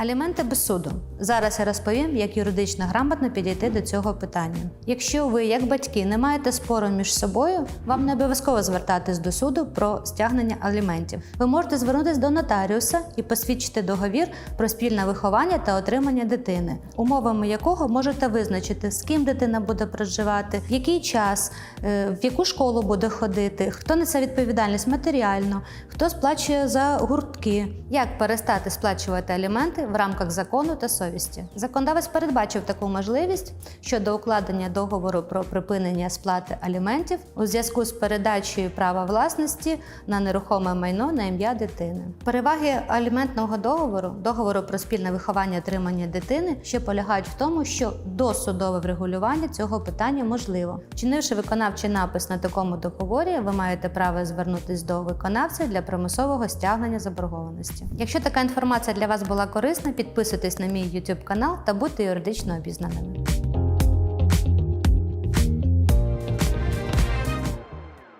Аліменти без суду. Зараз я розповім, як юридично грамотно підійти до цього питання. Якщо ви, як батьки, не маєте спору між собою, вам не обов'язково звертатись до суду про стягнення аліментів. Ви можете звернутися до нотаріуса і посвідчити договір про спільне виховання та отримання дитини, умовами якого можете визначити, з ким дитина буде проживати, в який час, е, в яку школу буде ходити, хто несе відповідальність матеріально, хто сплачує за гуртки, як перестати сплачувати аліменти в рамках закону та совісті. Законодавець передбачив таку можливість щодо укладення договору про припинення сплати аліментів у зв'язку з передачею права власності на нерухоме майно на ім'я дитини. Переваги аліментного договору, договору про спільне виховання отримання дитини, ще полягають в тому, що досудове врегулювання цього питання можливо. Вчинивши виконавчий напис на такому договорі, ви маєте право звернутися до виконавця для примусового стягнення заборгованості. Якщо така інформація для вас була корисна, підписуйтесь на мій YouTube канал та будьте юридично обізнаними.